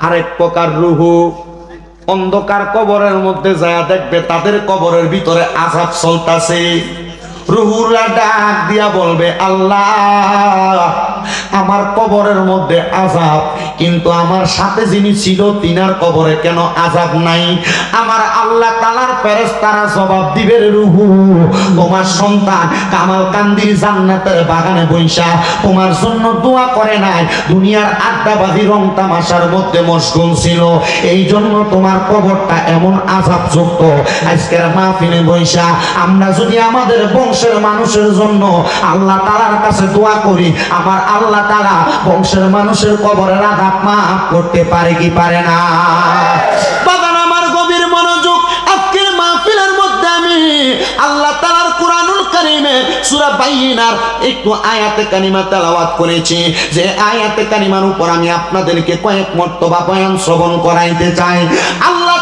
আরেক প্রকার রুহু। অন্ধকার কবরের মধ্যে যায় দেখবে তাদের কবরের ভিতরে আজাব চলতাছে। রুহুরা ডাক দিয়া বলবে, আল্লাহ, আমার কবরের মধ্যে আজাব কিন্তু আমার সাথে যিনি ছিল তিনার কবরে কেন আজাব নাই? আমার আল্লাহ তালার ফেরেস তারা জবাব দিবে, রুহু, তোমার সন্তান কামাল কান্দির জান্নাতের বাগানে বৈশা তোমার জন্য দোয়া করে নাই। দুনিয়ার আড্ডাবাজি, রং তামাশার মধ্যে মশগুল ছিল। এই জন্য তোমার কবরটা এমন আজাব যুক্ত আজকের মাহফিলে বৈশা আমরা যদি আমাদের বংশের মানুষের জন্য আল্লাহ তালার কাছে দোয়া করি। আমার আল্লাহ তালা বংশের মানুষের কবরের আঘাত মাফ করতে পারে কি পারে না? যে উপর আমি আপনাদেরকে কয়েক আল্লাহ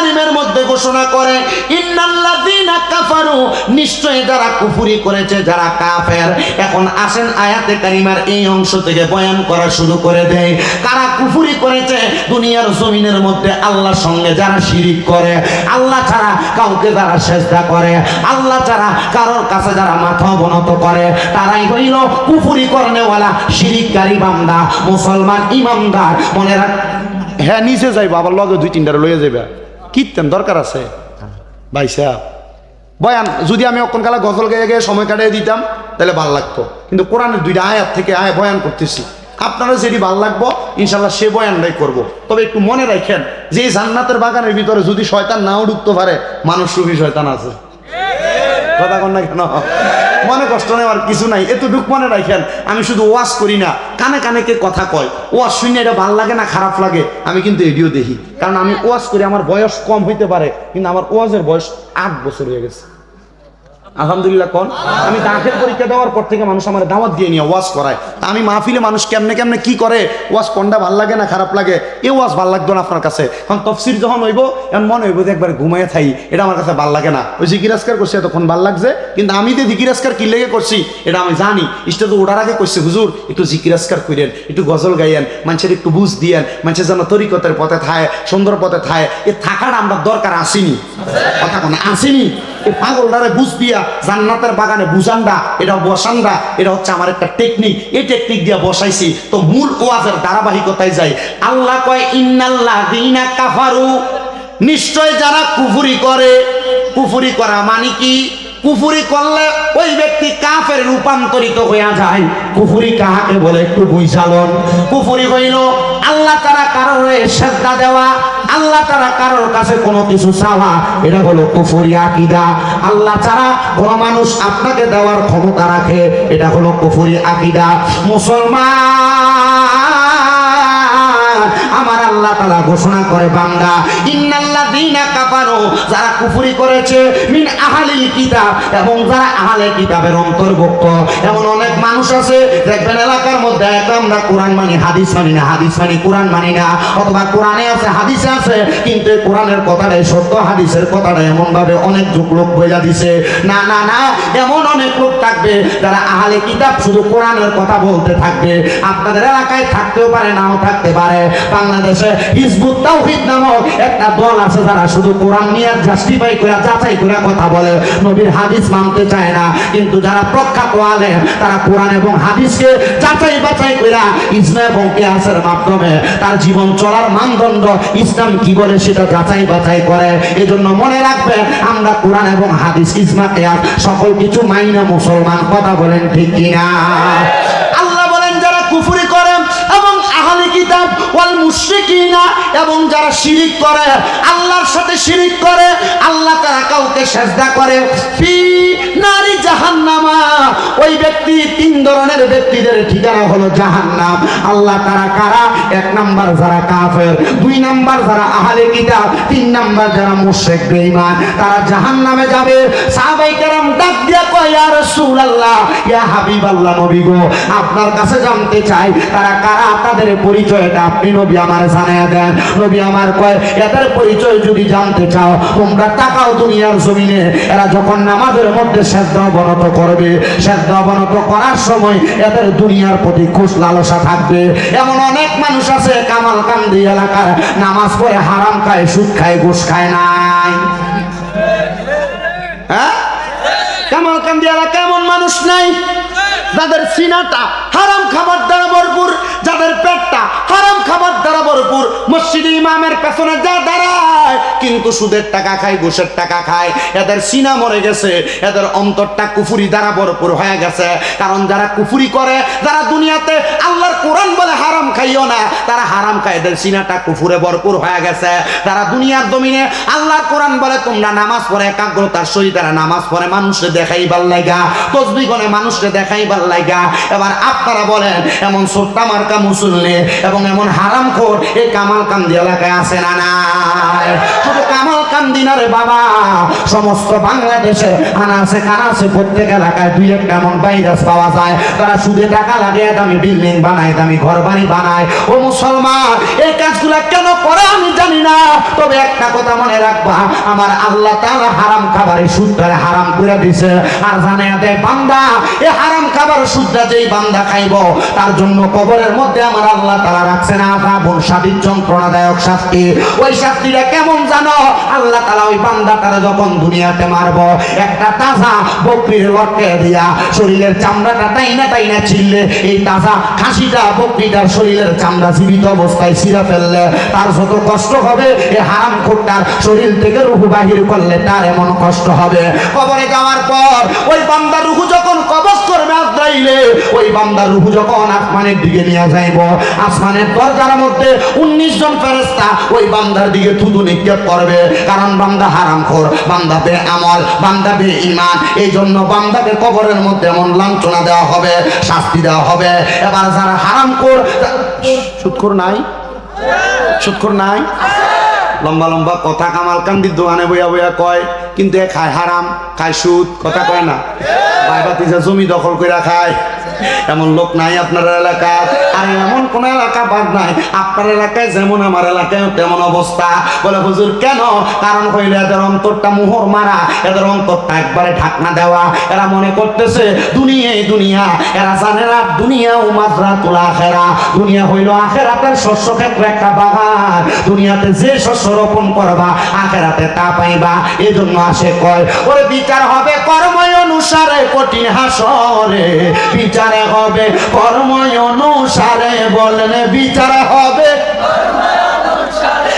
কারিমের মধ্যে ঘোষণা করে, ইন্নাল্লাযীনা কাফারু নিশ্চয় যারা কুফরি করেছে, যারা কাফের। এখন আসেন আয়াতে কারিমার এই অংশ থেকে বয়ান করা শুরু করে দেয়। কারা কুফরি করেছে? দুনিয়ার জমিনের মধ্যে আল্লাহর সঙ্গে যারা শিরিক করে, আল্লাহ ছাড়া কাউকে যারা চেষ্টা করে, আল্লাহ ছাড়া কারোর কাছে যারা মাথা অবনত করে, তারাই হইল কুফুরি করনেওয়ালা, শিরিককারী বান্দা, মুসলমান ইমামদার মনে রাখ হ্যাঁ নিচে যাইব, আবার লগে দুই তিনটা লইয়া যাবে কীর্তন দরকার আছে। ভাই সাহেব বয়ান, যদি আমি অক্ষণ কালা গজল গেয়ে গিয়ে সময় কাটিয়ে দিতাম, তাহলে ভালো লাগতো। কিন্তু কোরআনের দুইটা আয়াত থেকে আয় বয়ান করতেছি। আপনারা যেটি ভালো লাগবো, ইনশাল্লাহ সে বয়ানটাই করব। তবে একটু মনে রাখেন, যে জান্নাতের বাগানের ভিতরে যদি শয়তান নাও ঢুকতে পারে, মানুষ রূপী শয়তান আছে। কথা কন না কেন? মনে কষ্ট নেই আর কিছু নাই, এতটুক মনে রাখেন, আমি শুধু ওয়াশ করি না, কানে কানে কে কথা কয় ওয়াশ শুনে এটা ভালো লাগে না খারাপ লাগে, আমি কিন্তু এডিও দেখি, কারণ আমি ওয়াশ করি, আমার বয়স কম হইতে পারে, কিন্তু আমার ওয়াজের বয়স আট বছর হয়ে গেছে। আলহামদুলিল্লাহ কোন? আমি দাখিল পরীক্ষা দেওয়ার পর থেকে মানুষ আমার দাওয়াত দিয়ে নিয়ে ওয়াজ করায়। তা আমি মাহফিলে মানুষ কেমনে কেমনে কি করে? ওয়াজ কোনটা ভালো লাগে না খারাপ লাগে? এ ওয়াজ ভালো লাগতো না আপনার কাছে। কারণ তফসির যখন হইব এমন মনে হইব যে একবার ঘুমাইয়ে থাই এটা আমার কাছে ভালো লাগে না। ওই জিকিরাজকার করছে তখন ভালো লাগছে। কিন্তু আমি যে জিকিরাজকার কি লেগে করছি এটা আমি জানি। ইষ্ট তো ওটার আগে করছে হুজুর একটু জিকিরাজকার করেন একটু গজল গাইয়েন মানুষের একটু বুঝ দিয়েন মানুষের যেন তরিকতের পথে থায় সুন্দর পথে থায়। এ থাকাটা আমরা দরকার আসেনি। কথা কোনো আসেনি। এই পাগলটারে বুঝ দিয়া জান্নাতের বাগানে বুঝান্ডা, এটা বসান্ডা, এটা হচ্ছে আমার একটা টেকনিক এই টেকনিক দিয়া বসাইছি, তো মূল ওয়াজের ধারাবাহিকতায় যাই। আল্লাহ কয় ইন্নাল্লাহ দিনা কাফারু নিশ্চয় যারা কুফুরি করে, কুফুরি করা মানে কি? কুফুরি করলে ওই ব্যক্তি কাফের রূপান্তরিত হইয়া যায়। কুফুরি কাহাকে বলে একটু বুঝালন? কুফুরি হইল, আল্লাহ তারা কারোর শ্রদ্ধা দেওয়া, আল্লাহ তারা কারোর কাছে কোনো কিছু চাওয়া। এটা হলো কুফুরি আকিদা। আল্লাহ ছাড়া কোনো মানুষ আপনাকে দেওয়ার ক্ষমতা রাখে, এটা হলো কুফুরি আকিদা। মুসলমান, আমার আল্লাহ তালা ঘোষণা করে, বান্দা ইন্নাল্লাহ দিনা কাপানো যারা কুফুরি করেছে, মিন আহালিল কিতাব, এবং যারা আহালে কিতাবের অন্তর্ভুক্ত। এমন অনেক মানুষ আছে, দেখবেন এলাকার মধ্যে একদম আমরা কোরআন মানি, হাদিস মানি না, হাদিস মানি, কোরআন মানি না, অথবা কোরআনে আছে, হাদিসে আছে, কিন্তু কোরআনের কথাটাই সত্য হাদিসের কথাটা এমন ভাবে অনেক যুগ লোক বোঝা দিছে। না না না, এমন অনেক লোক থাকবে, যারা আহালে কিতাব শুধু কোরআনের কথা বলতে থাকবে। আপনাদের এলাকায় থাকতেও পারে, নাও থাকতে পারে। বাংলাদেশে হিজবুত তাওহীদ নামক একটা দল আছে যারা শুধু কোরআন নিয়ে জাস্টিফাই করে, যাচাই করে কথা বলে। নবীর হাদিস মানতে চায় না। কিন্তু যারা প্রখ্যাত আলেম, তারা কোরআন এবং হাদিসকে যাচাই বাছাই করে ইসলাম এবং কিয়াসের মাধ্যমে তার জীবন চলার মানদণ্ড ইসলাম কি বলে সেটা যাচাই বাছাই করে। এজন্য মনে রাখবেন আমরা কোরআন এবং হাদিস ইসমা কিয়াস সকল কিছু মাইনা মুসলমান, কথা বলেন ঠিক কিনা? আল্লাহ বলেন, যারা কুফরি করে এবং আহলে কিতাব ওয়াল মুশরিকিনা এবং যারা শিরিক করে, আল্লাহর সাথে শিরিক করে, আল্লাহ তারা কাউকে সেজদা করে। ফি নারী জাহান্নামা। ওই ব্যক্তি, তিন ধরনের ব্যক্তিদের ঠিকানা হলো জাহান্নাম। আল্লাহ তারা কারা? এক নাম্বার যারা কাফের, দুই নাম্বার যারা আহলে কিতাব, তিন নাম্বার যারা মুশরিক, বেঈমান। তারা জাহান্নামে যাবে। সাহাবাই কেরাম ডাক দিয়া কয়, ইয়া রাসূলুল্লাহ, ইয়া হাবিবাল্লাহ নবী গো, আপনার কাছে জানতে চাই, তারা কারা? তাদের পরিচয়টা আপনি নবী আমার জানায় দেন। নবী আমার কয়, এদের পরিচয় যদি জানতে চাও, তোমরা তাকাও দুনিয়ার জমিনে। এরা যখন নামাজের মধ্যে শ্রদ্ধ অবনত করবে শ্রদ্ধ অবনত করার সময় এদের দুনিয়ার প্রতি খুশ লালসা থাকবে। এমন অনেক মানুষ আছে কামাল কান্দি এলাকার নামাজ পড়ে হারাম খায়, সুদ খায়, ঘুষ খায় নাই। হ্যাঁ? কামাল কান্দি এলাকা এমন মানুষ নাই, যাদের সিনাটা হারাম খাবার দ্বারা যাদের পেটটা হারাম খাবার দ্বারা ভরপুর। মসজিদে ইমামের পেছনে যা দাঁড়ায়, কিন্তু সুদের টাকা খায়, ঘুষের টাকা খায়। এদের সিনা মরে গেছে, এদের অন্তরটা কুফুরি দ্বারা ভরপুর হয়ে গেছে। কারণ যারা কুফুরি করে, যারা দুনিয়াতে আল্লাহর কোরআন বলে হারাম খাইও না, তারা হারাম খায়। এদের সিনাটা কুফুরে ভরপুর হয়ে গেছে। তারা দুনিয়ার দমিনে আল্লাহর কোরআন বলে, তোমরা নামাজ পড়ে একাগ্রতার সহিত তারা নামাজ পড়ে, মানুষকে দেখাইবার লাগা তসবি গনে মানুষকে দেখাইবার লাগা এবার আপনারা বলেন, এমন সোট্টা মার্কা মুসল্লি এবং এমন হারাম খোর এই কামাল কান্দি এলাকায় আসে না না তারা আমার আল্লাহ হারাম খাবারে সুদটারে হারাম করে দিছে। আর জানে বান্দা এই হারাম খাবার সুদটা যেই বান্দা খাইব, তার জন্য কবরের মধ্যে আমার আল্লাহ তাআলা রাখছে না আযাবুন শাদীদ যন্ত্রণাদায়ক শাস্তি। ওই শাস্তিটা কেমন জানো? আল্লাহ তাআলা ওই বান্দাটারে যখন দুনিয়াতে মারব, একটা তাজা বকরির লটকে দিয়া শরীরের চামড়াটা টাইনা টাইনা ছিললে এই তাজা খাসিটা বকরিটার শরীরের চামড়া জীবিত অবস্থায় ছিঁড়া ফেললে, তার যত কষ্ট হবে এই হারাম খোরটার শরীর থেকে রুহু বাহির করলে তার এমন কষ্ট হবে। কবরে যাওয়ার পর ওই বান্দা রুহু যখন কবজ করবে আজরাইলে, ওই বান্দা রুহু যখন আসমানের দিকে নিয়ে যাইব, আসমানের দরজার মধ্যে উনিশ জন ফেরেস্তা ওই বান্দার দিকে থুতু নিক্ষেপ করবে। কারণ বান্দা হারাম খোর বান্দা বে আমল বান্দা বে ইমান এই জন্য বান্দাকে কবরের মধ্যে এমন লাঞ্ছনা দেওয়া হবে, শাস্তি দেওয়া হবে। এবার যারা হারাম খোর সুৎখোর নাই? সুৎখোর নাই? লম্বা লম্বা কথা কামাল কান্দির দোকানে বইয়া বইয়া কয়, কিন্তু এ খায় হারাম, খায় সুদ কথা কয় না? বাইবাতি যে জমি দখল করে খায়। এমন লোক নাই আপনার এলাকায় আর এমন কোন এলাকা বাদ নাই। আপনার এলাকায় যেমন আমার এলাকায় তেমন অবস্থা। বলে, হুজুর, কেন? কারণ হইলে এদের অন্তরটা মোহর মারা। এদের অন্তরটা একবারে ঢাকনা দেওয়া। এরা মনে করতেছে দুনিয়াই দুনিয়া। এরা জানে না, দুনিয়া উমাজরা তোলা আখেরা। দুনিয়া হইল আখেরাতের শস্য ক্ষেত্রে একটা বাগান। দুনিয়াতে যে শস্য রোপণ করবা, আখেরাতে তা পাইবা। এই জন্য আসে কয়, ওরে বিচার হবে কর্ম অনুসারে কঠিন হাসরে। বিচারে হবে কর্ম অনুসারে বলেন বিচার হবে।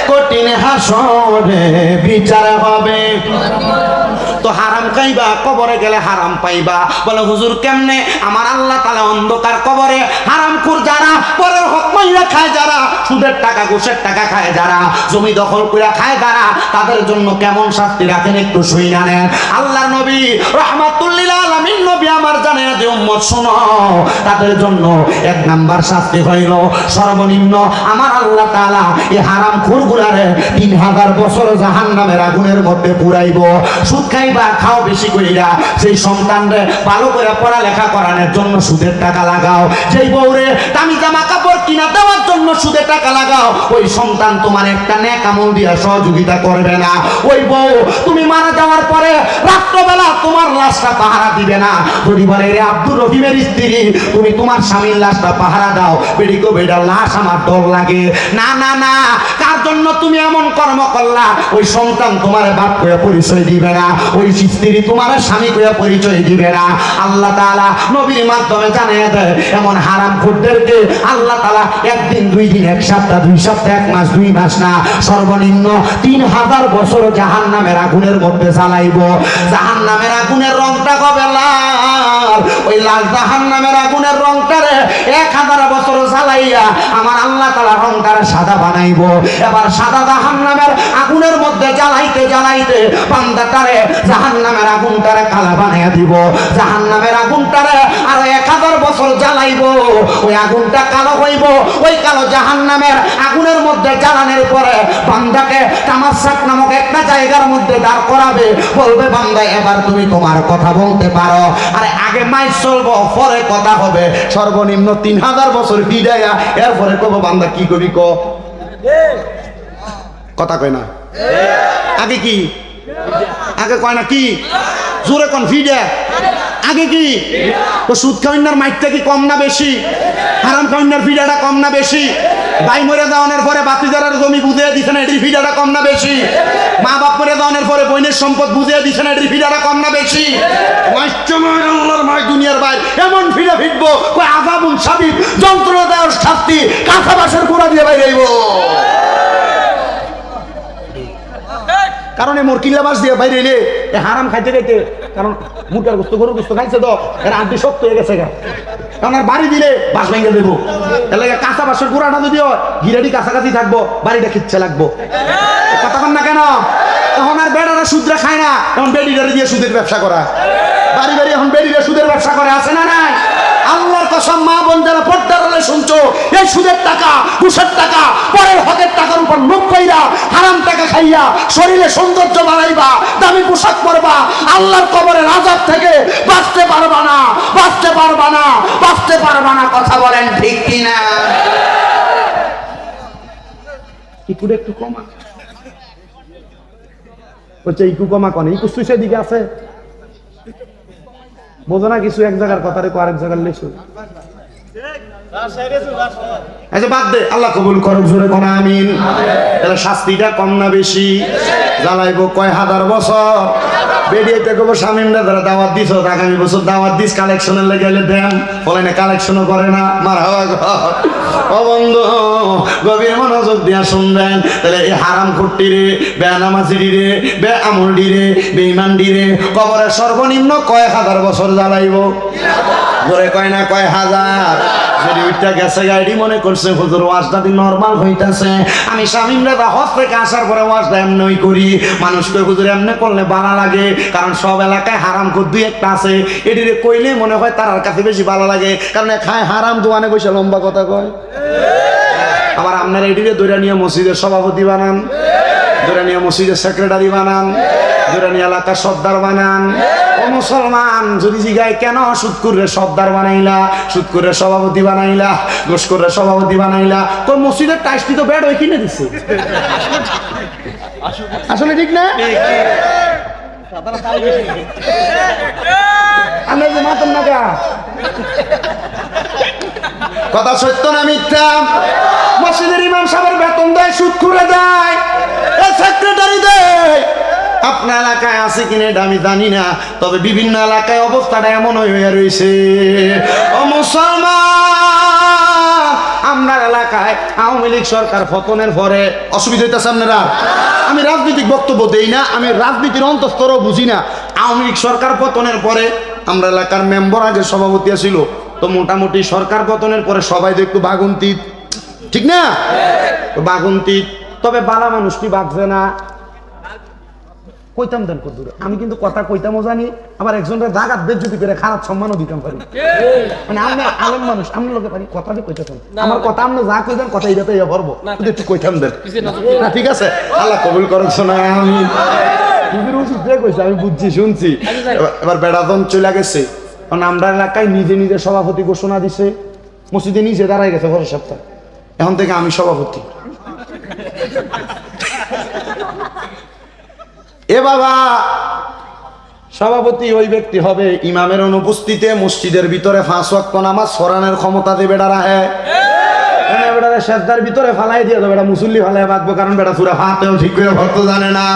কঠিন হাসরে বিচার হবে। তো হারাম খাইবা, কবরে গেলে হারাম পাইবা। বলে, হুজুর, কেমনে? আমার আল্লাহ তালা অন্ধকার কবরে হারাম খুর যারা, পরের হক মাইরা খায় যারা, সুদের টাকা, ঘুষের টাকা খায় যারা, জমি দখল করে খায় যারা, তাদের জন্য কেমন শাস্তি রাখেন একটু শুই না নেন। আল্লাহ নবী রহমাতুল্লিল আলামিন, নবী আমার জানে যে উম্মত, শোনো, তাদের জন্য এক নাম্বার শাস্তি হইল সর্বনিম্ন আমার আল্লাহ তালা এই হারাম খুর খুরগুলারে তিন হাজার বছর জাহান নামের আগুনের মধ্যে পুরাইব। সুদ খাইবা খাও বেশি কইরা সেই সন্তানরে ভালো করে পড়ালেখা করানোর জন্য সুদের টাকা লাগাও, যেই বউরে দামি জামা কাপড় কিনা দেওয়ার জন্য সুদের টাকা লাগাও, ওই সন্তান তোমার একটা ন্যাক আমল দিয়া সহযোগিতা করবে না। ওই বউ তুমি মারা যাওয়ার পরে রাত্রবেলা তোমার লাশটা পাহারা দিবে না। যদি বলে রে আব্দুর রহিমের স্ত্রী, তুমি তোমার স্বামীর লাশটা পাহারা দাও বেডিকো বেডার লাশ আমার ডর লাগে। না না না, কার জন্য তুমি এমন কর্ম করলা? ওই সন্তান তোমার বাপ করে পরিচয় দিবে না। ওই স্ত্রী তোমার স্বামী করে পরিচয় দিবে না। আল্লাহ তাআলা নবীর মাধ্যমে জানিয়ে দেয়, এমন হারাম খুদ্দেরকে আল্লাহ তাআলা একদিন, দুই দিন, এক সপ্তাহ, দুই সপ্তাহ, এক মাস, দুই মাস না, সর্বনিম্ন তিন হাজার বছর জাহান নামের আগুনের মধ্যে চালাইব জাহান নামের আগুনের রংটা কবে লাল? ওই লাল জাহান নামের আগুনের রংটারে এক হাজার বছর আমার আল্লাহ তালা রংটারে সাদা বানাইব। এবার সাদা আগুনের মধ্যে জ্বালাইতে জ্বালাইতে পান্দাটারে আগুনটারে কালা বানাইয়া দিব। আগুনটারে এক হাজার বছর জ্বালাইব। ওই আগুনটা কালো হইব। ওই কালো জাহান নামের আগুনের মধ্যে জ্বালানোর পরে বান্দাকে তামাশাক নামক একটা জায়গার মধ্যে দাঁড় করাবে। বলবে, বান্দা, এবার তুমি তোমার কথা বলতে পারো। আরে, আগে মাই চলবো, পরে কথা হবে। সর্বনিম্ন তিন হাজার বছর ফিরাইয়া এরপরে কব, বান্দা, কি কবি কথা কয় না? আগে কি? আগে কয় না কি? জোরে কোন ফিডে আগে কি? তো সুদ খাওয়ার মাইকটা কি কম না বেশি? হারাম খাওয়ার ফিডাটা কম না বেশি? ভাই মরে দেওয়ানোর পরে বাতিদারের জমি বুঝিয়ে দিছে না এটির ফিডাটা কম না বেশি। মা বাপ মরে দেওয়ানোর পরে বোনের সম্পদ বুঝিয়ে দিছে না এটির ফিডাটা কম না বেশি। আল্লাহর মাই দুনিয়ার ভাই এমন ফিরবো কই আজাবুন সাবিব দেওয়ার শাস্তি, কাঁথা বাসের গোড়া দিয়ে বাইরে কারণ এই মোরকিল্লা মাছ দিয়ে বাইরে এলে হারাম খাইতে খাইতে, কারণ মুটার গুস্ত গরু গুস্ত খাইছে তো, এর আন্টি শক্ত হয়ে গেছে কারণ আর বাড়ি দিলে বাস ভেঙে দেবো। তাহলে কাঁচা বাসের গোড়াটা যদি হয় কাছাকাছি থাকব, বাড়িটা খিচ্ছে লাগবো। কথা না কেন? তখন আর বেড়ারা সুদরা খায় না। এখন বেডিটারে দিয়ে সুদের ব্যবসা করা। বাড়ি বাড়ি এখন বেডিরা সুদের ব্যবসা করে, আছে না নাই? আল্লাহর কসম, মা বোন যারা পর্দার হলে শুনছো, এই সুদের টাকা, ঘুষের টাকা, পরের হকের টাকার উপর মুখ কইরা, হারাম টাকা খাইয়া, শরীরে সৌন্দর্য বাড়াইবা, দামি পোশাক পরবা, আল্লাহর কবরের আজাব থেকে বাঁচতে পারবা না, বাঁচতে পারবা না, বাঁচতে পারবা না, কথা বলেন ঠিক কিনা? ইকুটা একটু কমা। হচ্ছে ইকু কমা কনে, ইকু সুইসের দিকে আছে। বোঝো না কিছু এক জায়গার কথা রেখো আরেক জায়গার লেখো আচ্ছা বাদ দে। আল্লাহ কবুল করুক, জোরে কোন, আমিন। তাহলে শাস্তিটা কম না বেশি? জ্বালাইবো কয় হাজার বছর? বেরিয়েতে কবো স্বামীরা যারা দাওয়াত দিছ, আগামী বছর দাওয়াত দিস কালেকশনের লেগে গেলে দেন। বলে না কালেকশনও করে না, মার হাওয়া ও বন্ধু, গভীর মনোযোগ দিয়া শুনবেন। তাহলে এই হারাম খুট্টি রে, বেনামাজিরি রে বে আমলডি রে বেইমানডি রে, কবরের সর্বনিম্ন কয় হাজার বছর জ্বালাইব? ধরে কয় না, কয় হাজার? ওইটা গেছে গাড়ি মনে করছে, হুজুর, ওয়াজটা দিন নর্মাল হইতাছে। আমি স্বামীরা দা হজ থেকে আসার পরে ওয়াজটা এমনই করি। মানুষকে হুজুর, এমনি করলে ভালো লাগে? কারণ সব এলাকায় হারাম কর দুই একটা আছে। এটিরে কইলে মনে হয় তার কাছে বেশি ভালো লাগে। কারণ খায় হারাম দোয়ানে বসে লম্বা কথা কয়। আবার আপনার এটিরে দৈরা নিয়ে মসজিদের সভাপতি বানান। দৈরা নিয়ে মসজিদের সেক্রেটারি বানান। দৈরা নিয়ে এলাকার সর্দার বানান। ও মুসলমান, যদি জিগায় কেন সুৎকুরের সর্দার বানাইলা? সুৎকুরের সভাপতি বানাইলা? গোসকুরের সভাপতি বানাইলা? তোর মসজিদের টাইসটি তো বেড ওই কিনে দিচ্ছে আসলে ঠিক না? কথা সত্য না মিথ্যা? মসজিদের ইমাম সাহেবের বেতন দেয় সুদ দেয়। আপনার এলাকায় আছে কিনা এটা আমি জানি না। তবে বিভিন্ন এলাকায় অবস্থাটা এমন হয়ে রয়েছে। ও মুসলমান, আপনার এলাকায় আওয়ামী লীগ সরকার পতনের পরে অসুবিধা হইতেছে আপনারা? আমি রাজনৈতিক বক্তব্য দেই না, আমি রাজনীতির অন্তস্তরও বুঝি না। আওয়ামী লীগ সরকার পতনের পরে আমরা এলাকার মেম্বার আগে সভাপতি ছিল তো মোটামুটি সরকার পতনের পরে সবাই তো একটু ঠিক না? তো তবে বালা মানুষ কি বাঁচবে না কইতাম দেন কত দূরে আমি কিন্তু কথা কইতামও জানি আবার একজনের জাগাত বেজ্জতি করে খারাপ সম্মানও দিতাম পারি মানে আমরা আলেম মানুষ আমরা লোকে পারি কথা দিয়ে কইতাম আমার কথা আমরা যা কইতাম কথা এটাতে ইয়া ভরবো। কিন্তু একটু কইতাম দেন। না ঠিক আছে? আল্লাহ কবুল করুন শোনা আমি আমি বুঝছি শুনছি। এবার- এবার বেড়াদন চলে গেছে। কারণ আমরা এলাকায় নিজে নিজে সভাপতি ঘোষণা দিছে। মসজিদে নিজে দাঁড়াই গেছে পরের সপ্তাহ এখন থেকে আমি সভাপতি। এ বাবা সভাপতি ওই ব্যক্তি হবে ইমামের অনুপস্থিতিতে মসজিদের ভিতরে ফাঁস ওয়াক্ত নামাজ সরানের ক্ষমতা দেবে বেড়া রাহে এনে বেটারে সেজদার ভিতরে ফালাই দিয়ে বেটা মুসল্লি ফালাই বাঁধবো কারণ বেটা সুরা ফাতেও ঠিক করে ভক্ত জানে না।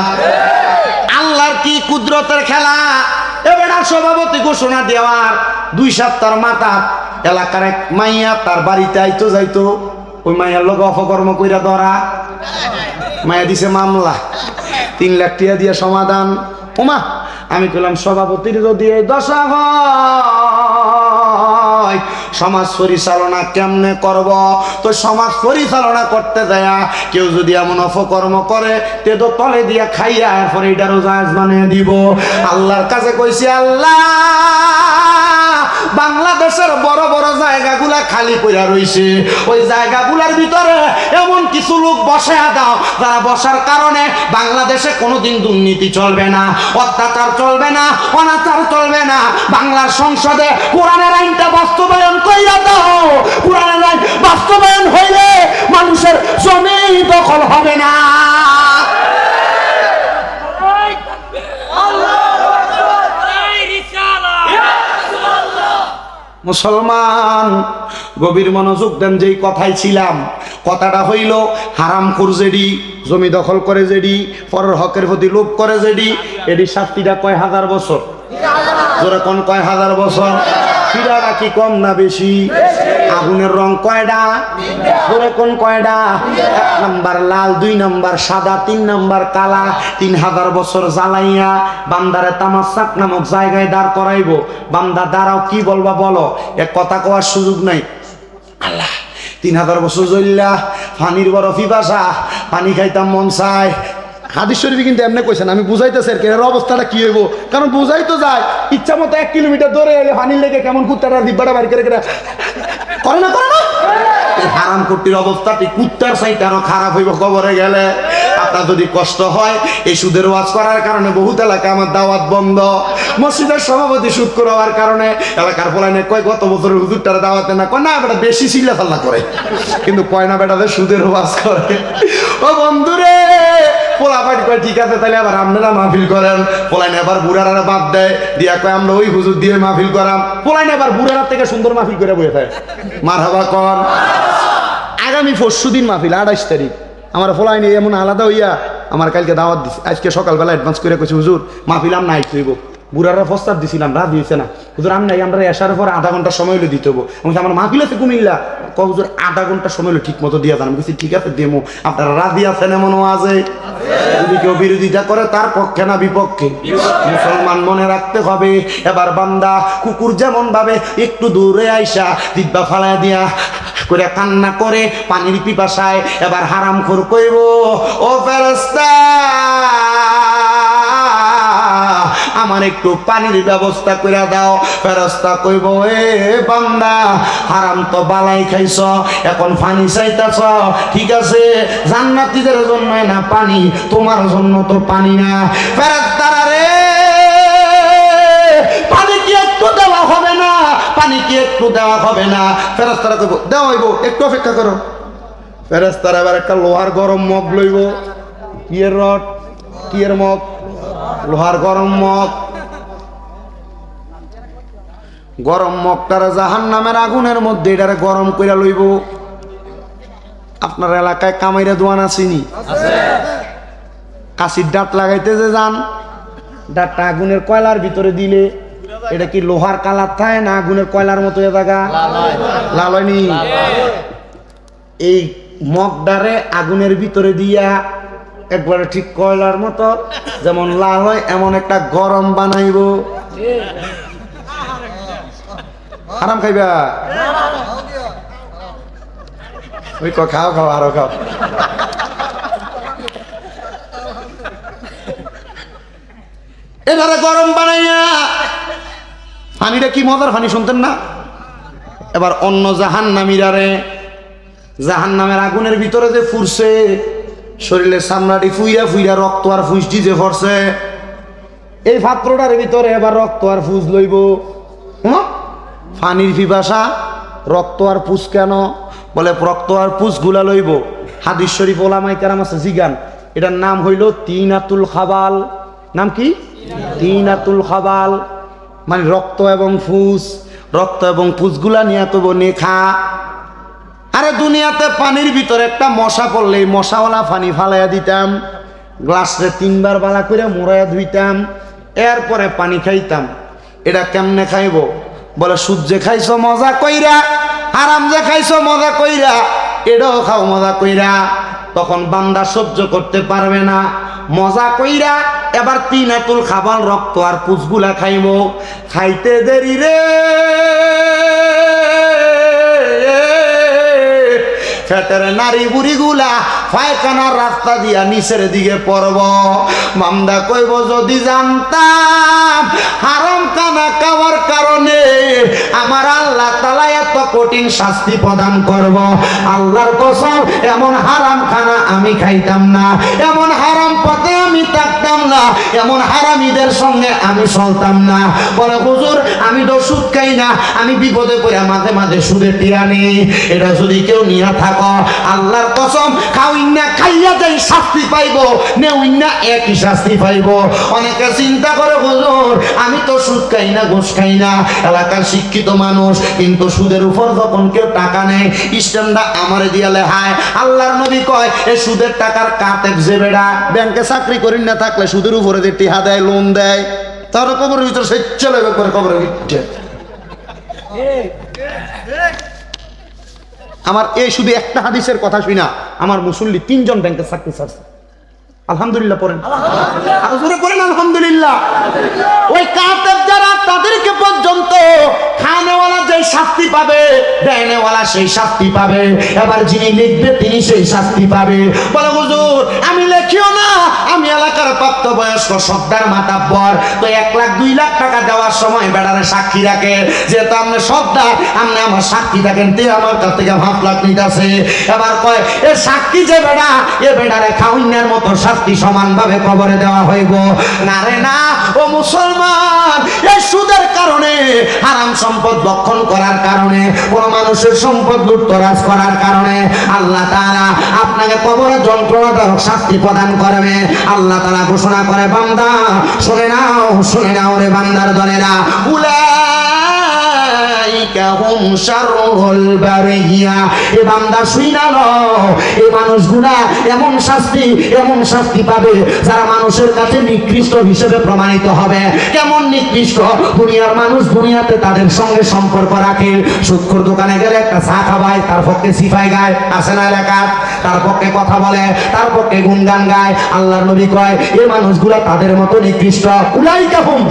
আল্লাহর কি কুদরতের খেলা? এ বেটার সভাপতি ঘোষণা দেওয়ার দুই সপ্তাহ মাথা এলাকার এক মাইয়া তার বাড়িতে আইতো যাইতো ওই মাইয়ার লোক অপকর্ম কইরা ধরা। মায়া দিছে মামলা। তিন লাখ টিয়া দিয়ে সমাধান। উমা, আমি কইলাম, সভাপতির যদি এই দশা সমাজ পরিচালনা কেমনে করব? তো সমাজ পরিচালনা করতে যায় কেউ যদি এমন অপকর্ম করে, তে তো তলে দিয়া খাইয়া এরপরে এটারও জাহাজ বানিয়ে দিব। আল্লাহর কাছে কইছি, আল্লাহ! বাংলাদেশের বড় বড় জায়গাগুলা খালি পড়া রইছে। ওই জায়গাগুলার ভিতরে এমন কিছু লোক বসে দাও যারা বসার কারণে বাংলাদেশে কোনোদিন দুর্নীতি চলবে না, অত্যাচার চলবে না, অনাচার চলবে না। বাংলার সংসদে কোরআনের আইনটা বাস্তবায়ন কইরা দাও। কোরআনের আইন বাস্তবায়ন হইলে মানুষের জমি দখল মুসলমান গভীর মনোযোগ দেন যেই কথাই ছিলাম। কথাটা হইল হারাম খুর জেডি জমি দখল করে জেডি পরের হকের প্রতি লোভ করে জেডি এডি শাস্তিটা কয় হাজার বছর? জোরে কোন কয় হাজার বছর? ফিরাটা কি কম না বেশি? আগুনের রং কয়টা জোরে কোন কয়টা এক নাম্বার লাল, দুই নাম্বার সাদা, তিন নাম্বার কালা, তিন হাজার বছর জ্বালাইয়া বান্দারে তামাশাক নামক জায়গায় দাঁড় করাইবো। বান্দা, দাঁড়াও, কি বলবা বলো? এক কথা কওয়ার সুযোগ নাই। আল্লাহ, তিন হাজার বছর জ্বললা পানির বড় পিপাসা পানি খাইতাম মন চায় হাদিস শরীফে কিন্তু এমনি কইছেন আমি বুঝাইতেছি আর এর অবস্থাটা কি হইব? কারণ বুঝাই তো যায়, ইচ্ছা মতো এক কিলোমিটার দৌড়ে এলে পানির লেগে কেমন কুত্তাটা দিব্বাটা বাড়ি করে করে করে না করে না। হারাম কুট্টির অবস্থাটি কুত্তার সাইতে আরও খারাপ হইব কবরে গেলে। আপনার যদি কষ্ট হয়, এই সুদের ওয়াজ করার কারণে বহুত এলাকা আমার দাওয়াত বন্ধ। মসজিদের সভাপতি সুদ করার কারণে এলাকার পোলাইনে কয়, গত বছরের হুজুরটারে দাওয়াতে না। কয়, না, বেটা, বেশি চিল্লা ফাল্লা করে। কিন্তু কয় না বেটাদের সুদের ওয়াজ করে। ও বন্ধুরে পোলা ঠিক আছে তাহলে আবার আপনারা মাহফিল করেন। বুড়ারা বাদ দেয়। দিয়া কয়, আমরা ওই হুজুর দিয়ে মাহফিল করাম। পোলাইনে আবার বুড়ারা থেকে সুন্দর মাহফিল করে বসে থাকে মার হাবা আগামী পরশু দিন মাহফিল আঠাইশ তারিখ। আমার ফলাই নেই এমন আলাদা হইয়া আমার কালকে দাওয়াত আজকে সকালবেলা অ্যাডভান্স করে কইছি, হুজুর, মাহফিল আমি নাই হইব। বুড়ারা প্রস্তাব দিছিলাম, রাত দিয়েছে না। হুজুর, আম নাই, আমরা এসার পর আধা ঘণ্টা সময় হলে দিতে হব আমি আমার মাহফিল আছে কুমিল্লা। ক হুজুর, আধা ঘণ্টা সময় হলে ঠিক মতো দিয়া যান। ঠিক আছে, দেমো। আপনারা রাজি আছেন এমনও আছে যদি কেউ বিরোধিতা করে, তার পক্ষে না বিপক্ষে? মুসলমান মনে রাখতে হবে। এবার বান্দা কুকুর যেমন ভাবে, একটু দূরে আইসা, দিব্যা ফালায় দিয়া করে কান্না করে পানির পিপাসায় এবার হারাম খোর কইব, ও ফেরস্তা আমার একটু পানির ব্যবস্থা করে দাও। ফেরস্তা কইব, এ বান্দা, হারাম তো বালাই খাইছ, এখন পানি চাইতাছ, ঠিক আছে? জান্নাতীদের জন্য না পানি, তোমার জন্য তো পানি না। ফেরস্তারা রে, পানি কি একটু দেওয়া হবে না? পানি কি একটু দেওয়া হবে না? ফেরস্তারা কইব দেওয়া হইব, একটু অপেক্ষা করো। ফেরস্তারা এবার একটা লোহার গরম মগ লইব। কিয়ের রড? কিয়ের মগ? লোহার গরম মগ। গরম মগটারে জাহান নামের আগুনের মধ্যে এটারে গরম কইরা লইব। আপনার এলাকায় কামাইরা দোয়ান আসেনি? কাশির ডাট লাগাইতে যে যান, ডাটটা আগুনের কয়লার ভিতরে দিলে, এটা কি লোহার কালার থাকে না আগুনের কয়লার মতো এ জায়গা? লাল হয়নি এই মগডারে আগুনের ভিতরে দিয়া একবারে ঠিক কয়লার মতো, যেমন লাল হয়, এমন একটা গরম বানাইব। আরাম খাইবা? ওই ক খাও খাও, আরও খাও। এবারে গরম বানাইয়া পানিটা কি মজার পানি শুনতেন না? এবার অন্য জাহান নামিরারে জাহান নামের আগুনের ভিতরে যে ফুরছে শরীরে চামড়াটি ফুইরা ফুইয়া রক্ত আর ফুসটি যে ফরছে এই পাত্রটার ভিতরে এবার রক্ত আর ফুস লইব? পানির পিপাসা, রক্ত আর পুষ কেন? বলে রক্ত আর পুষগুলা লইব। হাদিস শরীফ ওলামাই আছে, জিগান। এটার নাম হইল তিনাতুল খাবাল। নাম কি? তিনাতুল খাবাল। মানে রক্ত এবং ফুস। রক্ত এবং পুষগুলা নিয়ে কইব নেখা আরে দুনিয়াতে পানির ভিতরে একটা মশা পড়লে এই মশাওয়ালা পানি ফালাইয়া দিতাম, গ্লাসে তিনবার বালা করে মোড়াইয়া ধুইতাম, এরপরে পানি খাইতাম। এটা কেমনে খাইব? বলে, সূর্যে খাইছো মজা কইরা, আরাম যে খাইছো মজা কইরা, এটাও খাও মজা কইরা। তখন বান্দা সহ্য করতে পারবে না। মজা কইরা এবার তিন আতুল খাবার, রক্ত আর পুষগুলা খাইব। খাইতে দেরি রে। ফেটের নারী বুড়ি গুলা পায়খানার রাস্তা দিয়া নিচের দিকে পড়ব। মামদা কইব, যদি জানতাম হারাম কানা খাওয়ার কারণে আমার আল্লাহ তালা এত কঠিন শাস্তি প্রদান করব। আল্লাহর কসম, এমন হারাম খানা আমি খাইতাম না। এমন হারাম পথে আমি থাকতাম চলতাম না, এমন হারামিদের সঙ্গে আমি চলতাম না। বলে, হুজুর, আমি তো সুদ খাই না, আমি বিপদে পড়ে মাঝে মাঝে সুদের টিয়া নেই এটা যদি কেউ নিয়ে থাকো, আল্লাহর কসম খাওইন না খাইয়া যাই শাস্তি পাইব নেউইন না একই শাস্তি পাইব। অনেকে চিন্তা করে, হুজুর, আমি তো সুদ খাই না ঘুষ খাই না, এলাকার শিক্ষিত মানুষ, কিন্তু সুদের উপর যখন কেউ টাকা নেয় স্ট্যান্ডা আমারে দিয়া হায় আল্লাহর নবী কয়, এ সুদের টাকার কাতেক যে বেড়া, ব্যাংকে চাকরি করি না থাকলে সুদের উপরে যে টিহা দেয়, লোন দেয় তার কবরের ভিতরে সে চলে করে কবরের ভিতরে। আমার এই শুধু একটা হাদিসের কথা শুনা আমার মুসল্লি তিনজন ব্যাংকে চাকরি ছাড়ছে। আলহামদুলিল্লাহ পড়েন। আলহামদুলিল্লাহ। ওই কাতেব যারা তাদেরকে পর্যন্ত খানেওয়ালা যে শাস্তি পাবে, দেনেওয়ালা সেই শাস্তি পাবে। এবার যিনি লিখবে, তিনি সেই শাস্তি পাবে। বলে, হুজুর, আমি লেখিও না। আমি এলাকার সর্দার তো এক লাখ, দুই লাখ টাকা দেওয়ার সময় বেড়ারে সাক্ষী রাখে। যেহেতু আপনি সর্দার, আপনি আমার সাক্ষী থাকেন তে আমার কাছ থেকে হাফ লাখ নিতেছে। এবার কয়, এ সাক্ষী যে বেড়া, এ বেড়ারে খাউন্যার মতো শাস্তি সমানভাবে কবরে দেওয়া হইব। না রে না, ও মুসলমান এই সুদের কারণে হারাম সম্পদ বক্ষণ করার কারণে, কোন মানুষের সম্পদ লুটতরাজ করার কারণে, আল্লাহ তারা আপনাকে কবরে যন্ত্রণাদায়ক শাস্তি প্রদান করবে। আল্লাহ তারা ঘোষণা করে, বান্দা, শুনে নাও শুনে নাও রে বান্দার দলেরা। এ দুনিয়ার মানুষ দুনিয়াতে তাদের সঙ্গে সম্পর্ক রাখে। সুক্ষর দোকানে গেলে একটা চা খাবায়, তার পক্ষে সিফাই গায়, আসে না এলাকার তার পক্ষে কথা বলে, তার পক্ষে গায়। আল্লাহর নবী কয় এই মানুষগুলা তাদের মতো নিকৃষ্ট। উলাইকা হুম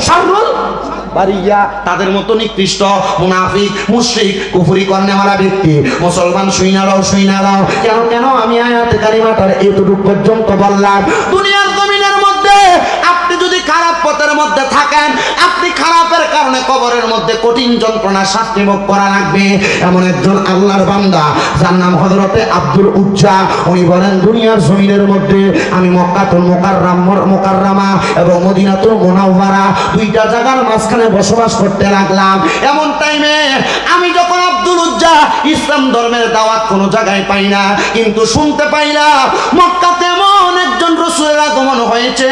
বারিয়া তাদের মতো নিকৃষ্ট মুনাফিক, মুশরিক, কুফরি কর্নেওয়ালা ব্যক্তি। মুসলমান শুইনা দাও শুইনা দাও কেন কেন আমি আয়াতে কারিমাটার এতটুকু পর্যন্ত বললাম? দুনিয়ার জমিনের মধ্যে খারাপ পথের মধ্যে থাকেন, আপনি খারাপের কারণে কবরের মধ্যে কঠিন যন্ত্রণা শাস্তি ভোগ করা লাগবে। এমন একজন আল্লাহর বান্দা, যার নাম হজরতে আব্দুল উজ্জা, উনি বলেন, দুনিয়ার জমিনের মধ্যে আমি মক্কাতুল মোকাররাম মোকাররামা এবং মদিনাতুল মোনাওয়ারা দুইটা জায়গার মাঝখানে বসবাস করতে লাগলাম। এমন টাইমে আমি যখন আব্দুল উজ্জা ইসলাম ধর্মের দাওয়াত কোনো জায়গায় পাই না, কিন্তু শুনতে পাইলাম মক্কাতে একজন রসুলের আগমন হয়েছে।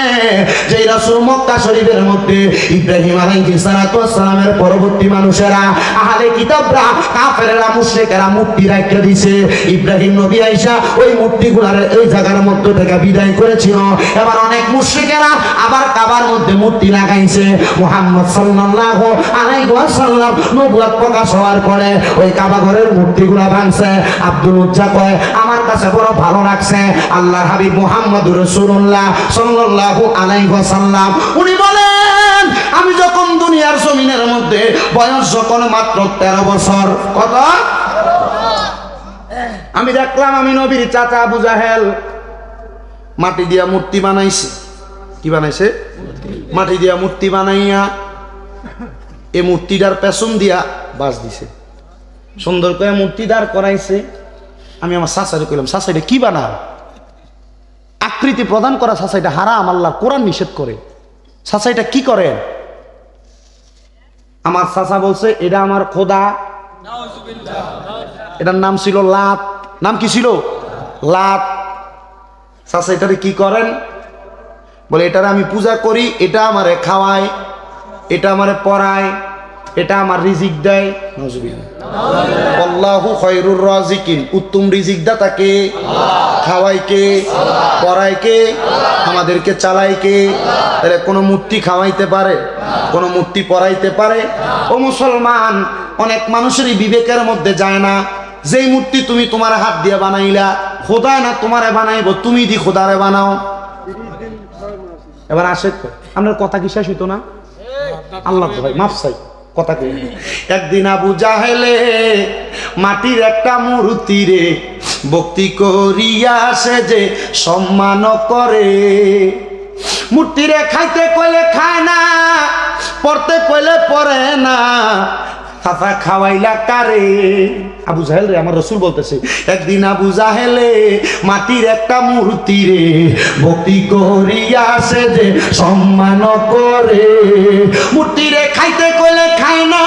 যে রাসূল মক্কা শরীফের মধ্যে ইব্রাহিম আলাইহিস সালাতু সালামের পরবর্তী মানুষেরা, আহলে কিতাবরা, কাফেররা, মুশরিকেরা মূর্তি রাখিয়ে দিছে। ইব্রাহিম নবী আইসা ওই মূর্তিগুলার এই জায়গার মধ্য থেকে বিদায় করেছিল। এবার অনেক মুশরিকেরা আবার কাবার মধ্যে মূর্তি লাগাইছে। মুহাম্মদ সাল্লাল্লাহু আলাইহি ওয়াসাল্লাম নবুয়ত প্রকাশ হওয়ার পরে ওই কাবা ঘরের মূর্তিগুলা ভাঙছে। আব্দুল উজ্জা কয়, আমার কাছে বড় ভালো লাগছে। আল্লাহর হাবিব মুহাম্মদ রাসূলুল্লাহ সাল্লাল্লাহু আলাইহি ওয়াসাল্লাম, উনি বলেন, আমি যখন দুনিয়ার জমিনের মধ্যে বয়স যখন মাত্র তেরো বছর, কত? আমি দেখলাম আমি নবীর চাচা আবু জাহেল, মাটি দিয়া মূর্তি বানাইছে। কি বানাইছে? মাটি দিয়া মূর্তি বানাইয়া এ মূর্তিটার পেছন দিয়া বাস দিছে। সুন্দর করে মূর্তি দাঁড় করাইছে। আমি আমার শাসারে কইলাম এটা কি বানা আকৃতি প্রদান করা শাসা এটা হারাম, আল্লাহ কোরআন নিষেধ করে। শাসা এটা কি করেন? আমার চাচা বলছে, এটা আমার খোদা। এটার নাম ছিল লাত। নাম কি ছিল? লাত। চাচা এটারে কি করেন? বলে, এটারে আমি পূজা করি, এটা আমারে খাওয়ায়, এটা আমারে পড়ায়। এটা আমার রিজিক দেয়। আল্লাহু খয়রুর রাজিকিন। উত্তম রিজিক দাতা কে খাওয়াই কে পড়ায় কে আমাদেরকে চালাই কে তাহলে কোনো মূর্তি খাওয়াইতে পারে কোনো মূর্তি পড়াইতে পারে। ও মুসলমান অনেক মানুষেরই বিবেকের মধ্যে যায় না। যেই মূর্তি তুমি তোমার হাত দিয়ে বানাইলা খোদা না তোমারে বানাইব তুমি দি খোদারে বানাও। এবার আসে আপনার কথা কি শেষ হইতো না? আল্লাহ ভাই মাফ চাই। কথা কই। একদিন আবু জাহেলে মাটির একটা মূর্তি রে, ভক্তি করিয়া সে যে সম্মান করে। মূর্তিরে খাইতে কইলে খায় না, পড়তে কইলে পড়ে না চাচা খাওয়াইলা কারে? আবু জাহেল রে, আমার রসুল বলতেছে, একদিন আবু জাহেলে মাটির একটা মূর্তি রে ভক্তি করিয়া সে যে সম্মান করে। মূর্তি রে, খাইতে কইলে খায় না,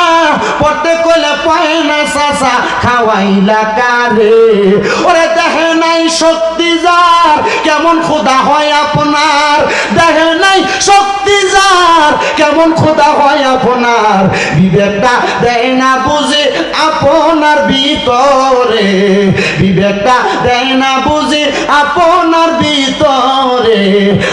পড়তে কইলে পায় না চাচা খাওয়াইলা কারে? ওরে দেখে নাই শক্তি যার, কেমন খোদা হয় আপনার? দেখে নাই শক্তি যার। কেমন খোদা হয় আপনার? বিবেকটা দেয় না বুঝে আপনার ভিতরে। বিবেকটা দেয় না বুঝে আপনার ভিতরে।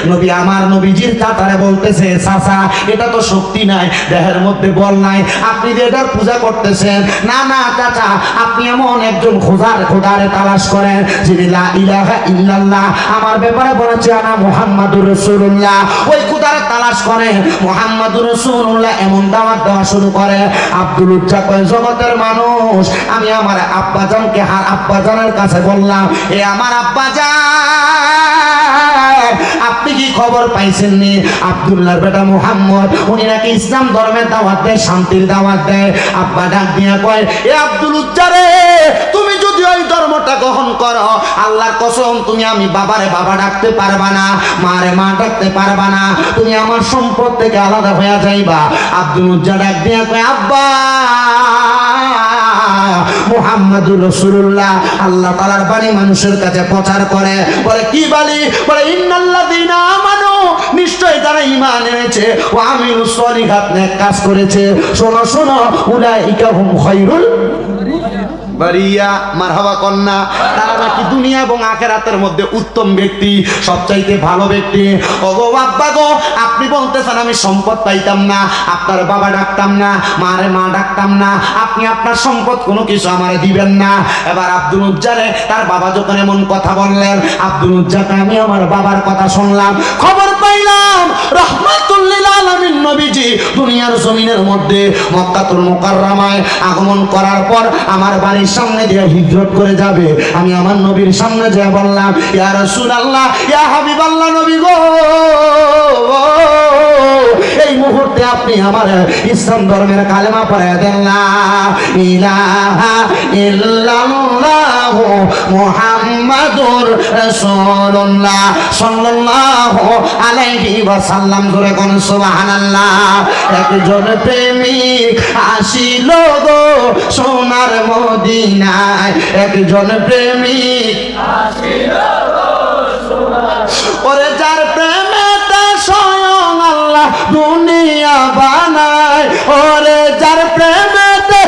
নবী আমার নবীজির কাতারে বলতেছে, চাচা, এটা তো শক্তি নাই, দেহের মধ্যে বল নাই। আপনি যে এটার পূজা করতেছেন, না না, চাচা, আপনি এমন একজন খোদার খোদারে তালাশ করেন যিনি লা ইলাহা ইল্লাল্লাহ। আমার ব্যাপারে বলেছে, আনা মুহাম্মাদুর রাসূলুল্লাহ। ওই খোদারে তালাশ করে মুহাম্মাদুর এমন দাওয়াত দেওয়া শুরু করে। আব্দুল উজ্জা কয়, জগতের মানুষ, আমি আমার আব্বাজানকে আব্বাজানের কাছে বললাম, এ আমার আব্বাজান, আপনি কি খবর পাইছেন নি আব্দুল্লাহর বেটা মুহাম্মদ, উনি নাকি ইসলাম ধর্মের দাওয়াত দেয়, শান্তির দাওয়াত দেয়। আব্বা ডাক দিয়া কয়, এ আব্দুল উজ্জারে তুমি যদি ওই ধর্মটা গ্রহণ করো, আল্লাহর কসম, তুমি আমি বাবারে বাবা ডাকতে পারবা না, মারে মা ডাকতে পারবা না, তুমি আমার সম্পদ থেকে আলাদা হয়ে যাইবা। আব্দুল উজ্জা ডাক দিয়া আব্বা, মুহাম্মাদুর রাসূলুল্লাহ। আল্লাহ তাআলার বাণী মানুষের কাছে প্রচার করে, বলে, কি বলি বলে, ইন্নাল্লাযীনা আমানু নিশ্চয় তারা ঈমান এনেছে, ও সলিহাত কাজ করেছে। শোনো শোনো, উলাইকা হুম খায়রুল বারিয়া মারহাবা কন্যা, তারা নাকি দুনিয়া এবং আখেরাতের মধ্যে উত্তম ব্যক্তি, সবচাইতে ভালো ব্যক্তি। ওগো আব্বা গো, আপনি বলতেছেন আমি সম্পদ পাইতাম না, আপনার বাবা ডাকতাম না, মারে মা ডাকতাম না, আপনি আপনার সম্পদ কোনো কিছু আমারে দিবেন না। এবার আব্দুল উজ্জারে তার বাবা যখন এমন কথা বললেন, আব্দুল উজ্জাকে আমি আমার বাবার কথা শুনলাম। খবর পাইলাম রহমাতুল্লিল আলামিন নবীজি, দুনিয়ার জমিনের মধ্যে মক্কাতুল মুকাররমায় আগমন করার পর আমার বাড়ির সামনে দিয়ে হিজরত করে যাবে। আমি আমার নবীর সামনে যেয়ে বললাম, ইয়া রাসূলুল্লাহ, ইয়া হাবিবাল্লাহ নবী গো। মুহূর্তে আপনি আমার ইসলাম ধর্মের কালেমা পড়ে দেন না। ইলাহা সাল্লাল্লাহু আলাইহি ওয়াসাল্লাম। ধরে কোন সুবহানাল্লাহ। একজন প্রেমিক আসিল গো সোনার মদিনায়। একজন প্রেমিক ওরে দুনিয়া বানায়, ওরে যার প্রেমেতে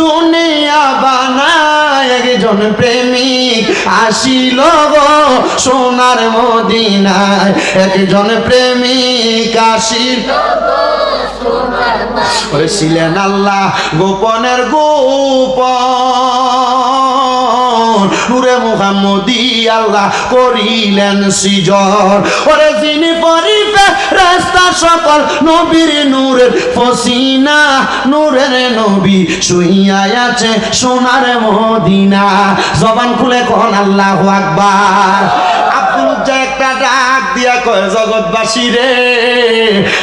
দুনিয়া বানায়, একজন প্রেমিক আসিল গো সোনার মদিনায়। একজন প্রেমিক আসিল ছিলেন আল্লাহ গোপনের গোপন নূরে মুহাম্মদি আল্লাহ করিলেন সৃজন। ওরে যিনি পরিবে রাস্তা সকল নবীর নূরের ফসিনা, নূরের নবী শুইয়া আছে সোনার মদিনা। জবান খুলে কোন আল্লাহ আকবার। আব্দুল একটা ডাক দিয়া কয়, জগৎবাসী রে,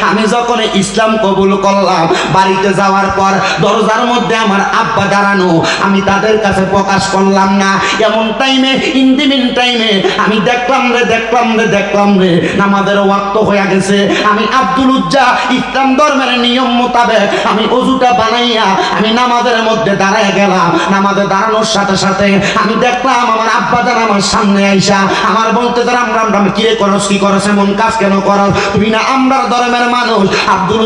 আমি যখন ইসলাম কবুল করলাম, বাড়িতে যাওয়ার পর দরজার মধ্যে আমার আব্বা দাঁড়ানো, আমি তাদের কাছে প্রকাশ করলাম না। এমন টাইমে ইন্দিমিন টাইমে আমি দেখলাম রে দেখলাম রে দেখলাম রে, নামাজের ওয়াক্ত হয়ে গেছে। আমি আব্দুল উজ্জা ইসলাম ধর্মের নিয়ম মোতাবেক আমি অজুটা বানাইয়া আমি নামাজের মধ্যে দাঁড়ায় গেলাম। নামাজে দাঁড়ানোর সাথে সাথে আমি দেখলাম আমার আব্বা যারা আমার সামনে আইসা, আমার বলতে রাম রাম রাম কিরে করস কি করছে? মন কাজ কেন করো তুমি না আমরার ধর্মের মানুষ। আব্দুল